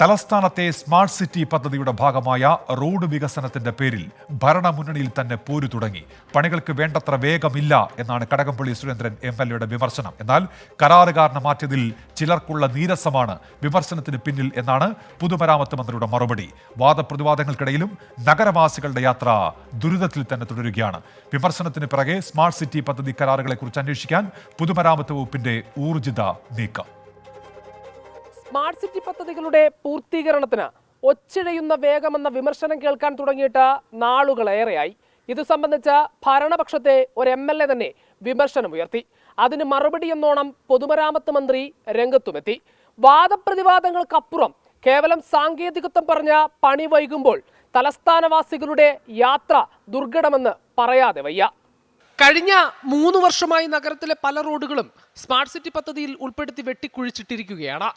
തലസ്ഥാനത്തെ smart city പദ്ധതിയുടെ ഭാഗമായ റോഡ് വികസനത്തിന്റെ പേരിൽ ഭരണമുന്നണിയിൽ തന്നെ പോരു തുടങ്ങി. പണികൾക്ക് വേണ്ടത്ര വേഗമില്ല എന്നാണ് കടകംപള്ളി സുരേന്ദ്രൻ എം എൽ എയുടെ വിമർശനം. എന്നാൽ കരാറുകാരനെ മാറ്റിയതിൽ ചിലർക്കുള്ള നീരസമാണ് വിമർശനത്തിന് പിന്നിൽ എന്നാണ് പൊതുമരാമത്ത് മന്ത്രിയുടെ മറുപടി. വാദപ്രതിവാദങ്ങൾക്കിടയിലും നഗരവാസികളുടെ യാത്ര ദുരിതത്തിൽ തന്നെ തുടരുകയാണ്. വിമർശനത്തിന് പിറകെ സ്മാർട്ട് സിറ്റി പദ്ധതി കരാറുകളെക്കുറിച്ച് അന്വേഷിക്കാൻ പൊതുമരാമത്ത് വകുപ്പിന്റെ ഊർജിത നീക്കം. സ്മാർട്ട് സിറ്റി പദ്ധതികളുടെ പൂർത്തീകരണത്തിന് ഒച്ചിഴയുന്ന വേഗമെന്ന വിമർശനം കേൾക്കാൻ തുടങ്ങിയിട്ട് നാളുകളേറെയായി. ഇത് സംബന്ധിച്ച് ഭരണപക്ഷത്തെ ഒരു എം എൽ എ തന്നെ വിമർശനമുയർത്തി അതിന് മറുപടി എന്നോണം പൊതുമരാമത്ത് മന്ത്രി രംഗത്തുമെത്തി. വാദപ്രതിവാദങ്ങൾക്കപ്പുറം കേവലം സാങ്കേതികത്വം പറഞ്ഞ പണി വൈകുമ്പോൾ തലസ്ഥാനവാസികളുടെ യാത്ര ദുർഘടമെന്ന് പറയാതെ വയ്യ. കഴിഞ്ഞ മൂന്ന് വർഷമായി നഗരത്തിലെ പല റോഡുകളും സ്മാർട്ട് സിറ്റി പദ്ധതിയിൽ ഉൾപ്പെടുത്തി വെട്ടിക്കുഴിച്ചിട്ടിരിക്കുകയാണ്.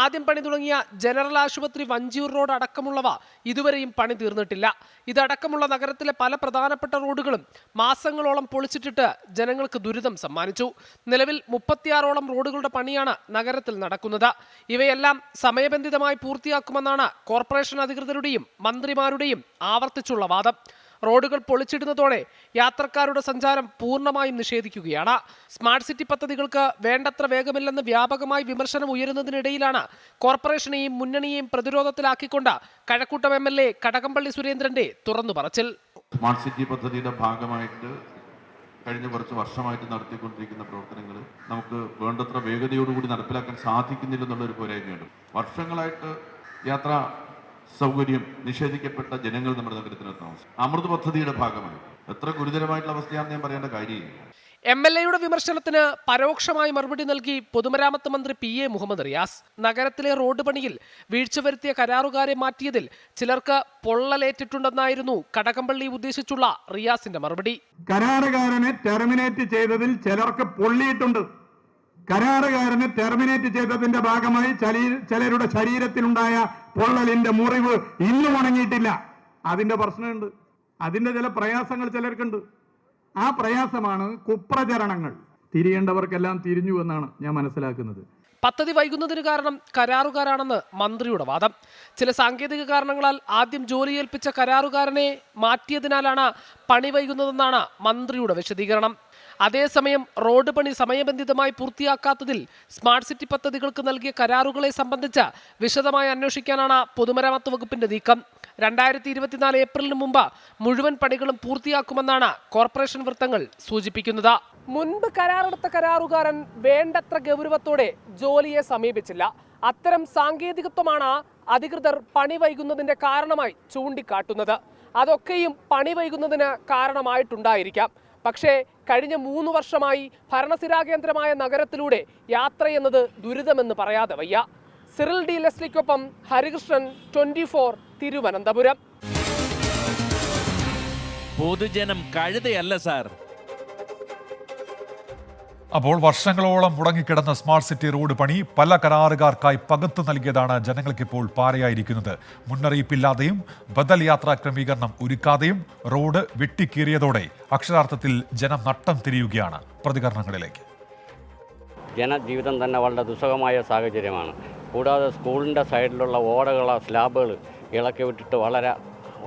ആദ്യം പണി തുടങ്ങിയ ജനറൽ ആശുപത്രി വഞ്ചിയൂർ റോഡ് അടക്കമുള്ളവ ഇതുവരെയും പണി തീർന്നിട്ടില്ല. ഇതടക്കമുള്ള നഗരത്തിലെ പല പ്രധാനപ്പെട്ട റോഡുകളും മാസങ്ങളോളം പൊളിച്ചിട്ടിട്ട് ജനങ്ങൾക്ക് ദുരിതം സമ്മാനിച്ചു. നിലവിൽ മുപ്പത്തിയാറോളം റോഡുകളുടെ പണിയാണ് നഗരത്തിൽ നടക്കുന്നത്. ഇവയെല്ലാം സമയബന്ധിതമായി പൂർത്തിയാക്കുമെന്നാണ് കോർപ്പറേഷൻ അധികൃതരുടെയും മന്ത്രിമാരുടെയും ആവർത്തിച്ചുള്ള വാദം. റോഡുകൾ പൊളിച്ചിടുന്നതോടെ യാത്രക്കാരുടെ സഞ്ചാരം പൂർണമായും നിഷേധിക്കുകയാണ്. സ്മാർട്ട് സിറ്റി പദ്ധതികൾക്ക് വേണ്ടത്ര വേഗമില്ലെന്ന് വ്യാപകമായി വിമർശനം ഉയരുന്നതിനിടയിലാണ് കോർപ്പറേഷനെയും മുന്നണിയെയും പ്രതിരോധത്തിലാക്കിക്കൊണ്ട് Kazhakootam M L A Kadakampally സുരേന്ദ്രന്റെ തുറന്നു പറച്ചിൽ. സ്മാർട്ട് സിറ്റി പദ്ധതിയുടെ ഭാഗമായിട്ട് കഴിഞ്ഞ കുറച്ച് വർഷമായിട്ട് നടത്തിക്കൊണ്ടിരിക്കുന്ന പ്രവർത്തനങ്ങൾ നമുക്ക് വേണ്ടത്ര വേഗതയോടുകൂടി നടപ്പിലാക്കാൻ സാധിക്കുന്നില്ലെന്നുള്ള ഒരു പോരായ്മയുണ്ട്. വർഷങ്ങളായിട്ട് യാത്രാ സൗകര്യം നിഷേധിക്കപ്പെട്ട ജനങ്ങൾ നമ്മുടെ നഗരത്തിന് താമസം അമൃത് പദ്ധതിയുടെ ഭാഗമായി. എത്ര ഗുരുതരമായിട്ടുള്ള അവസ്ഥയാണെന്ന് ഞാൻ പറയേണ്ട കാര്യമില്ല. എം എൽ എയുടെ വിമർശനത്തിന് പരോക്ഷമായി മറുപടി നൽകി പൊതുമരാമത്ത് മന്ത്രി പി എ മുഹമ്മദ് റിയാസ്. നഗരത്തിലെ റോഡ് പണിയിൽ വീഴ്ച വരുത്തിയ കരാറുകാരെ മാറ്റിയതിൽ ചിലർക്ക് പൊള്ളലേറ്റിട്ടുണ്ടെന്നായിരുന്നു കടകംപള്ളി ഉദ്ദേശിച്ചുള്ള റിയാസിന്റെ മറുപടി. കരാറുകാരനെ ടെർമിനേറ്റ് ചെയ്തതിൽ ചിലർക്ക് പൊള്ളിയിട്ടുണ്ട്. കരാറുകാരനെ ടെർമിനേറ്റ് ചെയ്തതിന്റെ ഭാഗമായി ചലി- ചിലരുടെ ശരീരത്തിലുണ്ടായ പൊള്ളലിന്റെ മുറിവ് ഇന്നും ഉണങ്ങിയിട്ടില്ല. അതിന്റെ പ്രശ്നമുണ്ട്. അതിന്റെ ചില പ്രയാസങ്ങൾ ചിലർക്കുണ്ട്. ആ പ്രയാസമാണ് കുപ്രചരണങ്ങൾ. തിരിയേണ്ടവർക്കെല്ലാം തിരിഞ്ഞു എന്നാണ് ഞാൻ മനസ്സിലാക്കുന്നത്. പദ്ധതി വൈകുന്നതിന് കാരണം കരാറുകാരാണെന്ന് മന്ത്രിയുടെ വാദം. ചില സാങ്കേതിക കാരണങ്ങളാൽ ആദ്യം ജോലി ഏൽപ്പിച്ച കരാറുകാരനെ മാറ്റിയതിനാലാണ് പണി വൈകുന്നതെന്നാണ് മന്ത്രിയുടെ വിശദീകരണം. അതേസമയം റോഡ് പണി സമയബന്ധിതമായി പൂർത്തിയാക്കാത്തതിൽ സ്മാർട്ട് സിറ്റി പദ്ധതികൾക്ക് നൽകിയ കരാറുകളെ സംബന്ധിച്ച് വിശദമായി അന്വേഷിക്കാനാണ് പൊതുമരാമത്ത് വകുപ്പിന്റെ നീക്കം. രണ്ടായിരത്തി ഇരുപത്തിനാല് ഏപ്രിലിന് മുമ്പ് മുഴുവൻ പണികളും പൂർത്തിയാക്കുമെന്നാണ് കോർപ്പറേഷൻ വൃത്തങ്ങൾ സൂചിപ്പിക്കുന്നത്. മുൻപ് കരാറെടുത്ത കരാറുകാരൻ വേണ്ടത്ര ഗൗരവത്തോടെ ജോലിയെ സമീപിച്ചില്ല. അത്തരം സാങ്കേതികത്വമാണ് അധികൃതർ പണി വൈകുന്നതിന്റെ കാരണമായി ചൂണ്ടിക്കാട്ടുന്നത്. അതൊക്കെയും പണി വൈകുന്നതിന് കാരണമായിട്ടുണ്ടായിരിക്കാം. പക്ഷേ കഴിഞ്ഞ മൂന്ന് വർഷമായി ഭരണസിരാ കേന്ദ്രമായ നഗരത്തിലൂടെ യാത്രയെന്നത് ദുരിതമെന്ന് പറയാതെ വയ്യ. സിറിൽ ഡി ലെസ്ലിക്കൊപ്പം ഹരികൃഷ്ണൻ ട്വന്റി ഫോർ തിരുവനന്തപുരം. പൊതുജനം കഴുതയല്ല സാർ. അപ്പോൾ വർഷങ്ങളോളം മുടങ്ങിക്കിടന്ന സ്മാർട്ട് സിറ്റി റോഡ് പണി പല കരാറുകാർക്കായി പകത്തു നൽകിയതാണ് ജനങ്ങൾക്കിപ്പോൾ പാരയായിരിക്കുന്നത്. മുന്നറിയിപ്പില്ലാതെയും ബദൽ യാത്രാ ക്രമീകരണം ഒരുക്കാതെയും റോഡ് വെട്ടിക്കീറിയതോടെ അക്ഷരാർത്ഥത്തിൽ ജനം നട്ടം തിരിയുകയാണ് പ്രതികരണങ്ങളിലേക്ക്. ജനജീവിതം തന്നെ വളരെ ദുസ്സഹമായ സാഹചര്യമാണ്. കൂടാതെ സ്കൂളിന്റെ സൈഡിലുള്ള ഓടകള സ്ലാബുകൾ ഇളക്കി വിട്ടിട്ട് വളരെ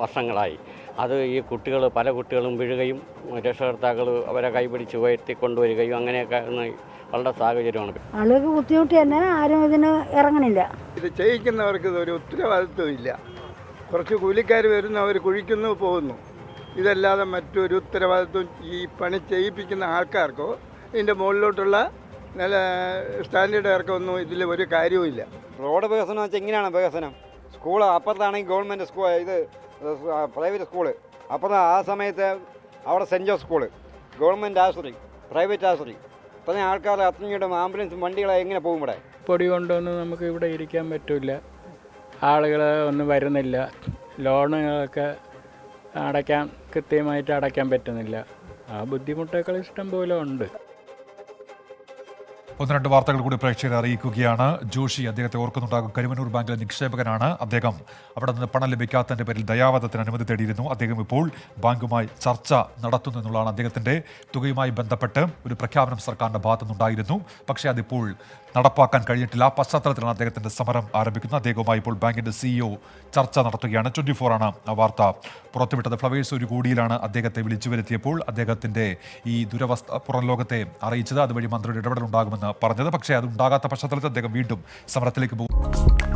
വർഷങ്ങളായി. അത് ഈ കുട്ടികൾ പല കുട്ടികളും വീഴുകയും രക്ഷകർത്താക്കൾ അവരെ കൈപിടിച്ച് ഉയർത്തി കൊണ്ടുവരികയും അങ്ങനെയൊക്കെ വളരെ സാഹചര്യമാണ്. ആളുകൾക്ക് ബുദ്ധിമുട്ട് തന്നെ ആരും ഇതിന് ഇറങ്ങണില്ല. ഇത് ചെയ്യിക്കുന്നവർക്ക് ഇതൊരു ഉത്തരവാദിത്വം ഇല്ല. കുറച്ച് കൂലിക്കാർ വരുന്നു അവർ കുഴിക്കുന്നു പോകുന്നു. ഇതല്ലാതെ മറ്റൊരു ഉത്തരവാദിത്വം ഈ പണി ചെയ്യിപ്പിക്കുന്ന ആൾക്കാർക്കോ ഇതിന്റെ മുകളിലോട്ടുള്ള നല്ല സ്റ്റാൻഡേർഡുകാർക്കോ ഒന്നും ഇതിൽ ഒരു കാര്യവും ഇല്ല റോഡ് വികസനം വെച്ചാൽ എങ്ങനെയാണ് വികസനം. സ്കൂൾ അപ്പുറത്താണെങ്കിൽ ഗവൺമെന്റ് സ്കൂൾ ഇത് പ്രൈവറ്റ് സ്കൂൾ അപ്പുറം ആ സമയത്ത് അവിടെ സെന്റ് ജോസ് സ്കൂൾ ഗവൺമെന്റ് ആശുപത്രി പ്രൈവറ്റ് ആശുപത്രി. ഇപ്പം ആൾക്കാർ അത്രയും ആംബുലൻസ് വണ്ടികളെ എങ്ങനെ പോകും ഇവിടെ? പൊടി കൊണ്ടൊന്നും നമുക്ക് ഇവിടെ ഇരിക്കാൻ പറ്റില്ല ആളുകൾ ഒന്നും വരുന്നില്ല. ലോണുകളൊക്കെ അടയ്ക്കാൻ കൃത്യമായിട്ട് അടയ്ക്കാൻ പറ്റുന്നില്ല. ആ ബുദ്ധിമുട്ടൊക്കെ ഇഷ്ടം പോലെ ഉണ്ട്. ഒന്ന് രണ്ട് വാർത്തകൾ കൂടി പ്രേക്ഷകരെ അറിയിക്കുകയാണ്. ജോഷി അദ്ദേഹത്തെ ഓർക്കുന്നുണ്ടാകും. കരുവന്നൂർ ബാങ്കിലെ നിക്ഷേപകനാണ് അദ്ദേഹം. അവിടെ നിന്ന് പണം ലഭിക്കാത്തതിന്റെ പേരിൽ ദയാവധത്തിന് അനുമതി തേടിയിരുന്നു. അദ്ദേഹം ഇപ്പോൾ ബാങ്കുമായി ചർച്ച നടത്തുന്നു എന്നുള്ളതാണ് അദ്ദേഹത്തിന്റെ തുകയുമായി ബന്ധപ്പെട്ട് ഒരു പ്രഖ്യാപനം സർക്കാരിന്റെ ഭാഗത്തുനിന്നുണ്ടായിരുന്നു. പക്ഷേ അതിപ്പോൾ നടപ്പാക്കാൻ കഴിഞ്ഞിട്ടില്ല. പശ്ചാത്തലത്തിലാണ് അദ്ദേഹത്തിന്റെ സമരം ആരംഭിക്കുന്നത്. അദ്ദേഹവുമായി ഇപ്പോൾ ബാങ്കിന്റെ സിഇഒ ചർച്ച നടത്തുകയാണ്. ട്വന്റി ഫോർ ആണ് ആ വാർത്ത പുറത്തുവിട്ടത്. ഫ്ലവേഴ്സ് ഒരു കൂടിയിലാണ് അദ്ദേഹത്തെ വിളിച്ചു വരുത്തിയപ്പോൾ അദ്ദേഹത്തിന്റെ ഈ ദുരവസ്ഥ പുറം ലോകത്തെ അറിയിച്ചത്. അതുവഴി മന്ത്രിയുടെ ഇടപെടൽ ഉണ്ടാകുമെന്ന് പറഞ്ഞത്. പക്ഷേ അത് ഉണ്ടാകാത്ത പശ്ചാത്തലത്തിൽ അദ്ദേഹം വീണ്ടും സമരത്തിലേക്ക് പോകും.